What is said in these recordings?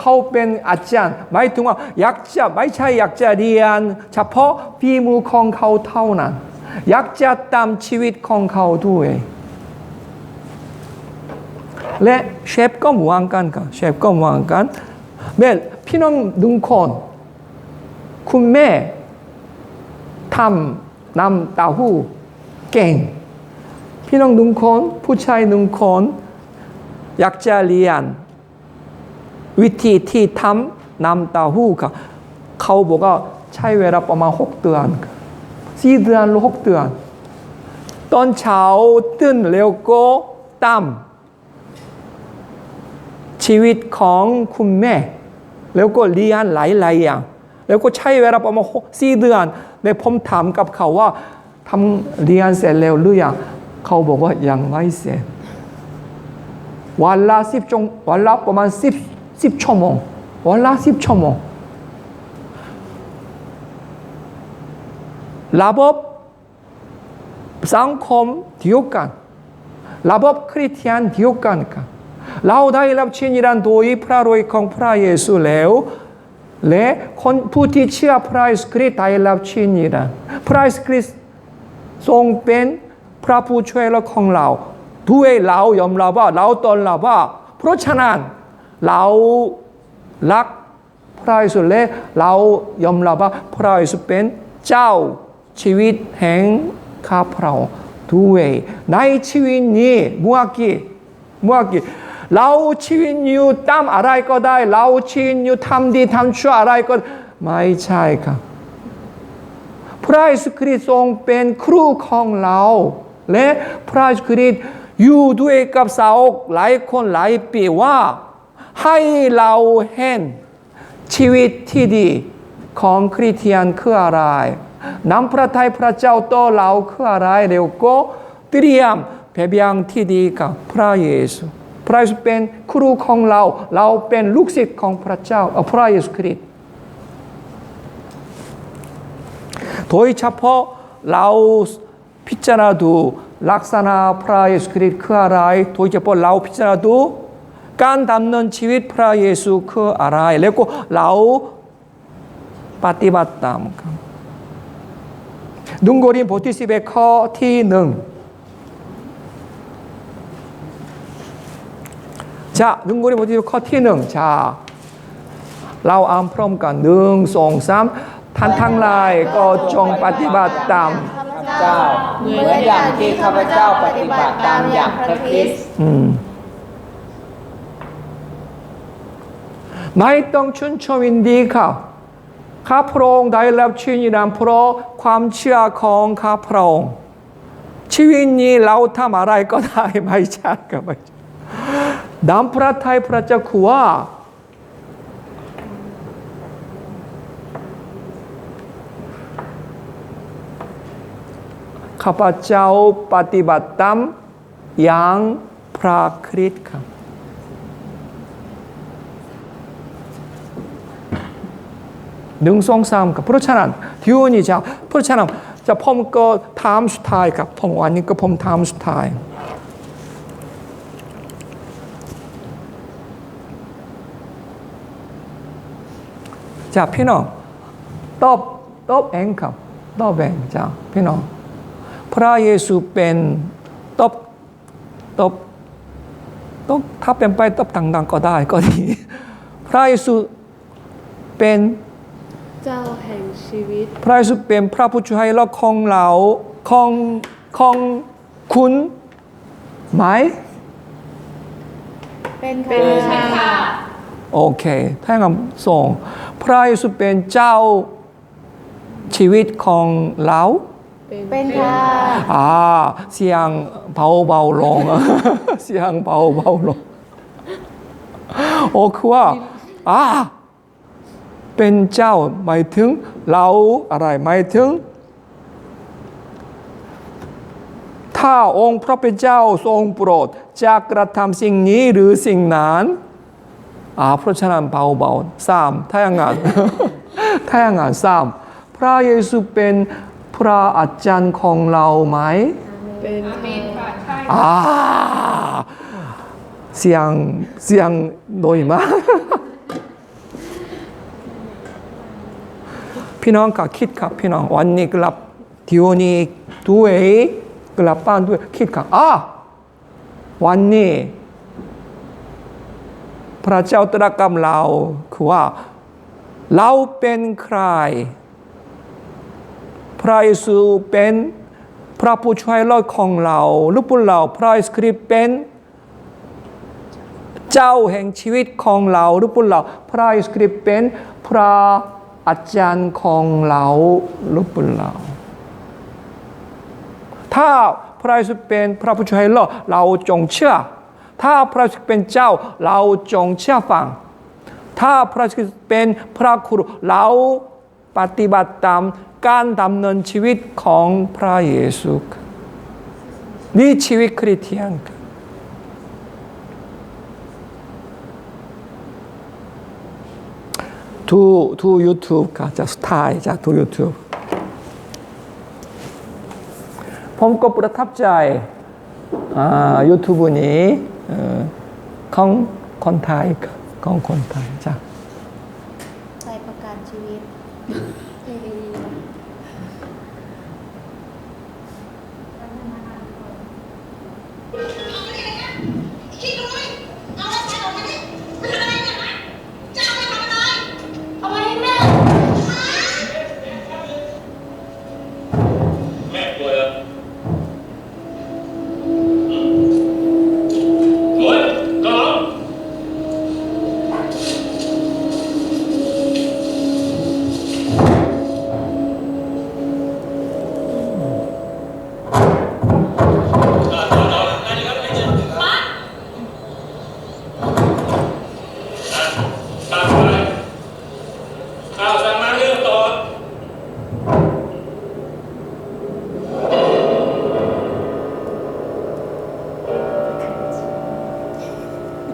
เขาเป็นอาจารย์หมายถึงว่าอยากจะไม่ใช่อยากจะเรียน เฉพาะฝีมือของเขาเท่านั้น อยากจะตามชีวิตของเขาด้วยและเชฟก็เหมือนกันครับเชฟก็เหมือนกันแม่พี่น้องดุงคนคุณแม่ทำน้ำเต้าหู้เก่ง พี่น้องดุงคนผู้ชายดุงคนอยากจะเรียน วิธีที่ทำน้ำเต้าหู้ครับเขาบอกว่าใช้เวลาประมาณ 6 เดือนสี่เดือนหรือหกเดือน ตอนเช้าตื่นเร็วก็ตำชีวิตของคุณแม่ แล้วก็เรียนหลายๆอย่าง แล้วก็ใช้เวลาประมาณสี่เดือนในผมถามกับเขาว่าทำเรียนเสร็จแล้วหรือยัง เขาบอกว่ายังไม่เสร็จ วันละสิบจงวันละประมาณสิบ สิบชั่วโมงวันละสิบชั่วโมงระบบสังคมเดียวกันระบบคริสเตียนเดียวกันครับเราได้รับชินรันโดยพระรวยของพระเยซูแล้วและคนผู้ที่เชื่อพระ เริสต์ได้รับชินรันพระเยซูเป็นพระผู้ช่วยเหลือของเราด้วยเรายอมรับว่าพระเรารักพระเยซูและเรายอมรับว่าพระเยซูเป็นเจ้าชีวิตแห่งข้าพเราด้วยในชีวิตนี้มื่อกี้มื่อกี้เราชีวิตอยู่ตามอะไรก็ได้ เราชีวิตอยู่ทำดีทำชั่วอะไรก็ไม่ใช่ครับพระเยซูคริสต์ทรงเป็นครูของเรา และพระเยซูคริสต์อยู่ด้วยกับสาวกหลายคนหลายปีว่า ให้เราเห็นชีวิตที่ดีของคริสเตียนคืออะไรน้ำพระทัยพระเจ้าต่อเราคืออะไรเร็วก็เตรียมเพียงที่ดีกับพระเยซูพระเยซูเป็นครูของเราเราเป็นลูกศิษย์ของพระ กษณะพระเยซูคริสต์คืออะไรโดยเฉพาะเราพิจารณาดูการดำเนินชีวิตพระเยซูคืออะไร แล้วก็เราปฏิบัติตามครับดุงโกรินบทที่สิบเอ็ดข้อที่หนึ่งจะดุงโกรินบทที่11ข้อที่หนึ่งจะเราอ่านพร้อมกันหนึ่งสองสามท่านทั้งหลายก็จงปฏิบัติตามเจ้าเหมือนอย่างที่ข้าพเจ้าปฏิบัติตามอย่างพระคริสต์ อืม ไม่ต้องชื่นชมยินดีค่ะข้าพระองค์ได้รับชื่อนินดร์เพราะความเชื่อของข้าพระองค์ชีวิตนี้เราทำอะไรก็ได้ไม่ใช่ครับไม่ใช่ดำพระทัยพระเจ้าคือว่าข้าพเจ้าปฏิบัติตามอย่างพระคริสต์ครับ หนึ่งสองสามครับเพราะฉะนั้นที่วันนี้จะเพราะฉะนั้นจะผมก็ถามสุดท้ายครับผมวันนี้ก็ผมถามสุดท้ายจ้า เองครับตอบเองจ้าพี่น้องพระเยซูเป็นตบตบตบถ้าเป็นไปตบต่างๆก็ได้ก็ดีพระเยซูเป็นเจ้าแห่งชีวิต พระเยซูเป็นพระผู้ช่วยเราของเราของของคุณไหม เป็นค่ะเป็นค่ะโอเคถ้างั้นส่งพระเยซูเป็นเจ้าชีวิตของเราเป็นค่ะอ่าเสียงเบาเบาๆลงเสียงเบาเบาๆลงโอ้คือว่าอ่า เป็นเจ้าหมายถึงเราอะไรหมายถึง ถ้าองค์พระเป็นเจ้าทรงโปรดจะกระทำสิ่งนี้หรือสิ่งนั้นอ่าเพราะฉะนั้นเบาๆสามถ้าอย่างนั้นถ้าอย่างนั้นสามพระเยซูเป็นพระอาจารย์ของเราไหมเป็นอาเมนค่ะใช่อ่าเสียงเสียงน้อยมาก พี่น้องก็คิดครับพี่น้องวันนี้กลับทีวันนี้ด้วยกลับบ้านด้วยคิดครับอ่าวันนี้ พระเจ้าตรัสกับเราคือว่าเราเป็นใคร พระเยซูเป็นพระผู้ช่วยรอดของเราหรือพวกเราพระเยซูคริสต์เป็นเจ้าแห่งชีวิตของเราหรือพวกเราพระเยซูคริสต์เป็นพระ อาจารย์ของเราหรือพวกเราถ้าพระเยซูเป็นพระผู้ช่วยรอเราจงเชื่อ ถ้าพระเยซูเป็นเจ้าเราจงเชื่อฟัง ถ้าพระเยซูเป็นพระครูเราปฏิบัติตามการดำเนินชีวิตของพระเยซูนี่ชีวิตคริสเตียน ครับทูทูยูทูบค่ะจะถ่ายจากทูยูทูบผมก็ประทับใ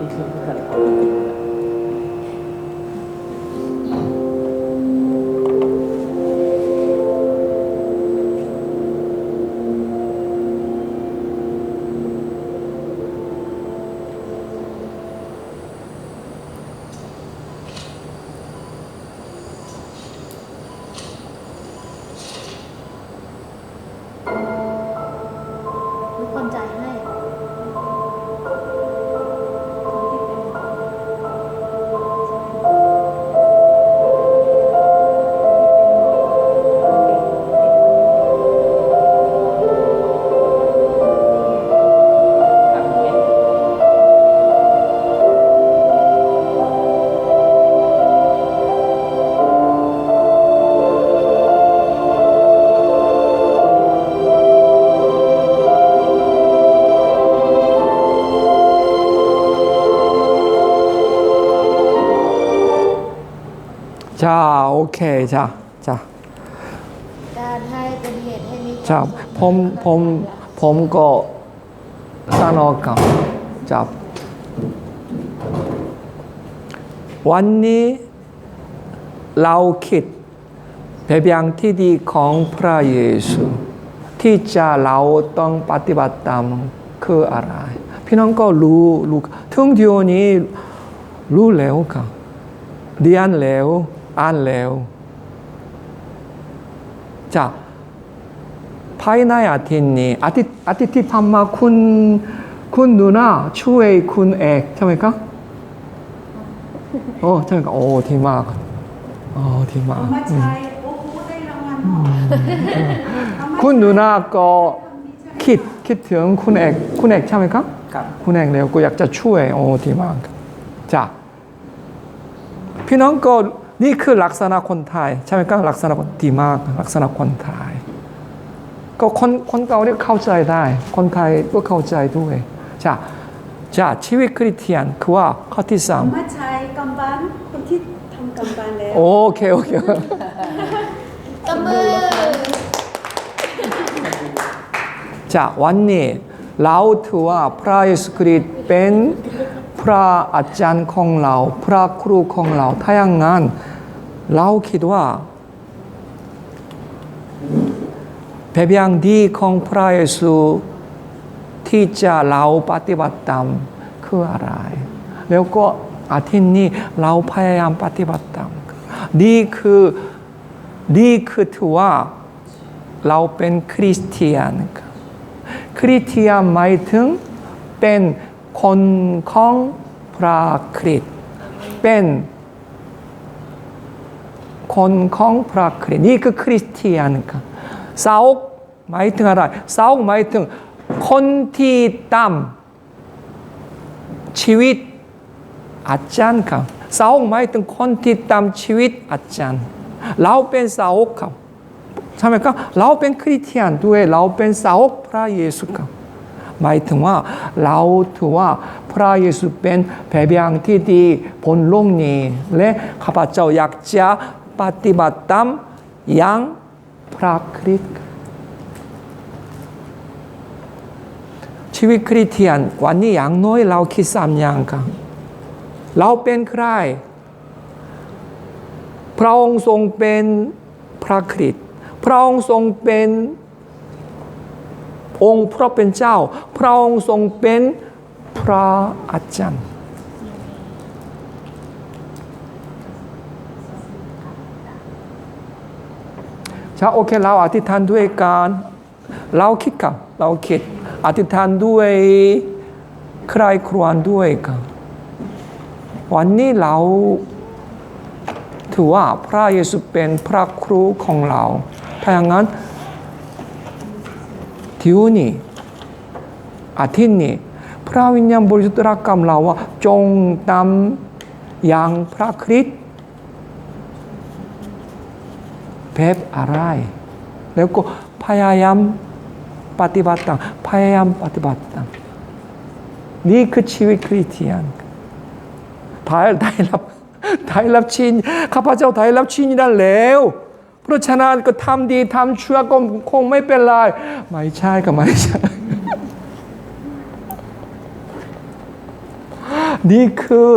ทุก จ้าโอเคจ้าจ้าการให้เป็นเหตุให้มีจ้าผมผมผมก็สนุกกับจ้าวันนี้เราคิดแบบอย่างที่ดีของพระเยซู ที่จะเราต้องปฏิบัติตามคืออะไร พี่น้องก็รู้รู้ถึงเดียวนี้รู้แล้วครับเรียนแล้ว อ่านแล้วจ้ะภายในอาทิตย์นี้อาทิตย์อาทิตย์ที่ผ่านมาคุณคุณดูนะช่วยคุณเอกใช่ไหมครับโอ้ใช่ไหมครับโอ้ที่มากโอ้ที่มากมาใช้โอ้โหได้รางวัลเนาะคุณดูนะก็คิดคิดถึงคุณเอกคุณเอกใช่ไหมครับครับคุณเอกแล้วก็อยากจะช่วยโอ้ที่มากจ้ะพี่น้องก็ นี่คือลักษณะคนไทย ใช่ไหมก็ลักษณะคนดีมากลักษณะคนไทย ก็คนคนเกาเนี่ยเข้าใจได้ คนไทยก็เข้าใจด้วยจ้ะจ้ะชีวิตคริสเตียนคือว่าข้อที่สามม่ใช้กำบันคนที่ทำกำบันแล้วโอเคโอเคกำมือจ้ะวันนี้เราถือว่าพระเยซูคริสต์เป็น พระอาจารย์ของเรา พระครูของเรา ถ้าอย่างนั้นเราคิดว่าแบบอย่างดีของพระเยซูที่จะเราปฏิบัติตามคืออะไร แล้วก็อาทิตย์นี้เราพยายามปฏิบัติตามดีคือดีคือถือว่าเราเป็นคริสเตียน ครับคริสเตียนหมายถึงเป็น คนของพระคริสต์เป็นคนของพระคริสต์นี่คือคริสเตียนครับสาวกหมายถึงอะไรสาวกหมายถึงคนที่ตามชีวิตอาจารย์ครับสาวก หมายถึงว่าเราเป็นสาวกพระเยซูครับหมายถึงว่าเราถือว่าพระเยซูเป็นแบบอย่างที่ดีบนโลกนี้ และข้าพเจ้าอยากจะปฏิบัติตามอย่างพระคริสต์ชีวิตคริสเตียนวันนี้อย่างน้อยเราคิดสามอย่างครับเราเป็นใคร พระองค์ทรงเป็นพระคริสต์พระองค์ทรงเป็น องค์พระเป็นเจ้า พระองค์ทรงเป็นพระอาจารย์ชาโอเคเราอธิษฐานด้วยการเราคิดกับเราคิดอธิษฐานด้วยใครครวญด้วยกันวันนี้เราถือว่าพระเยซูเป็นพระครูของเรา ถ้าอย่างนั้น ทิวนี้อาทิตย์นี้พระวิญญาณบริสุทธิ์รักกำเราว่าจงตามอย่างพระคริสต์แบบอะไรแล้วก็พยายามปฏิบัติตามพยายาม ปฏิบัติตามนี่คือชีวิตคริสเตียนได้ได้รับได้รับชินข้าพราะฉะนั้นก็ทำดีทำชั่วก็คงไม่เป็นไร ไม่ใช่ก็ไม่ใช่ นี่คือ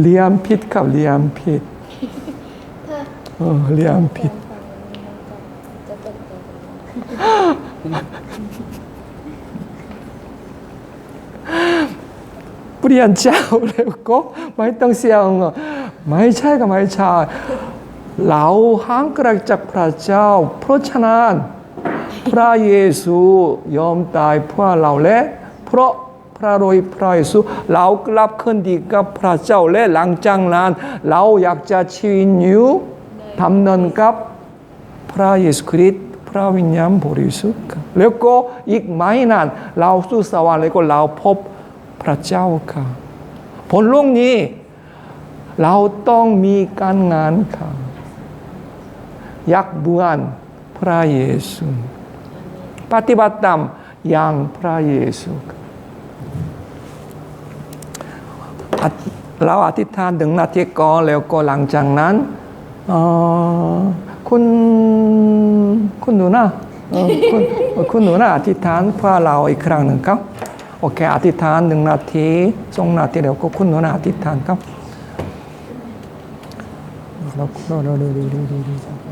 เลี้ยมผิดกับเลี้ยมผิดเออเลี้ยมผิด เปลี่ยนเจ้าแล้วก็ไม่ต้องเสียงไม่ใช่ก็ไม่ใช่ เราห่างไกลจากพระเจ้า เพราะฉะนั้น พระเยซูยอมตายเพื่อเราและ เพราะพระโดยพระเยซูเรากลับคืนดีกับพระเจ้าและหลังจากนั้น เราอยากจะชีวิตอยู่ทำนันกับพระเยซูคริสต์พระวิญญาณบริสุทธิ์แล้วก็อีกไม่นานเราสู่สวรรค์แล้วก็เราพบพระเจ้าค่ะผลลุงนี้ เราต้องมีการงานค่ะ ยากบวชพระเยซูปฏิบัติตามอย่างพระเยซูเราอธิษฐานถึงนาทีก่อนแล้วก็หลังจากนั้นคุณคุณหนูนะคุณคุณหนูนะอธิษฐานเพื่อเราอีกครั้งหนึ่งครับโอเคอธิษฐานหนึ่งนาทีสองนาทีเดี๋ยวก็คุณหนูนะอธิษฐานครับเ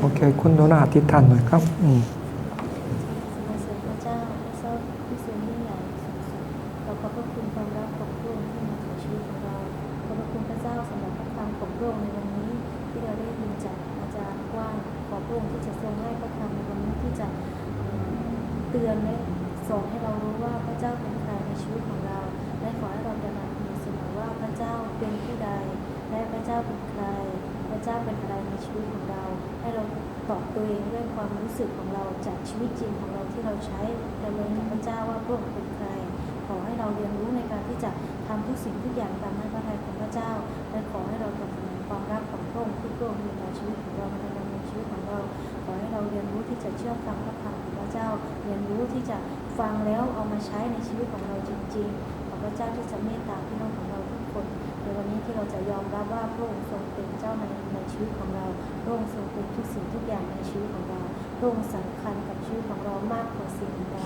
โอเค คุณโนราอธิษฐนหน่อยครับ อืม ตือนและสอนให้เรารู้ว่าพระเจ้าเป็นใครในชีวิตของเรา และขอให้เราตระหนักอยู่เสมอว่าพระเจ้าเป็นผู้ใด และพระเจ้าเป็นใคร พระเจ้าเป็นอะไรในชีวิตของเรา ให้เราตอบตัวเองด้วยความรู้สึกของเราจากชีวิตจริงของเราที่เราใช้ดำเนินกับพระเจ้าว่าพระองค์เป็นใคร ขอให้เราเรียนรู้ในการที่จะทำทุกสิ่งทุกอย่างตามน้ำพระทัยของพระเจ้า และขอให้เราตระหนักความรักของพระองค์ที่พระองค์มีต่อชีวิตของเราในดำเนินชีวิตของเรา ขอให้เราเรียนรู้ที่จะเชื่อฟังพระคำ เจ้าเรียนรู้ที่จะฟังแล้วเอามาใช้ในชีวิตของเราจริงๆ ขอพระเจ้าที่จะเมตตาพี่น้องของเราทุกคน ในวันนี้ที่เราจะยอมรับว่าพระองค์ทรงเป็นเจ้าในในชีวิตของเราพระองค์ทรงเป็นทุกสิ่งทุกอย่างในชีวิตของเราพระองค์สำคัญกับชีวิตของเรามากกว่าสิ่งใด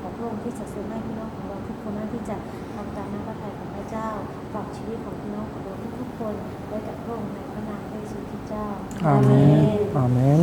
ขอพระองค์ที่จะทรงให้พี่น้องของเราทุกคนนั้นที่จะทำตามน้ำพระทัยของพระเจ้าฝากชีวิตของพี่น้องของเราทุกๆคนไว้กับพระองค์ในพระนามพระเยซูคริสต์เจ้าอาเมนอาเมน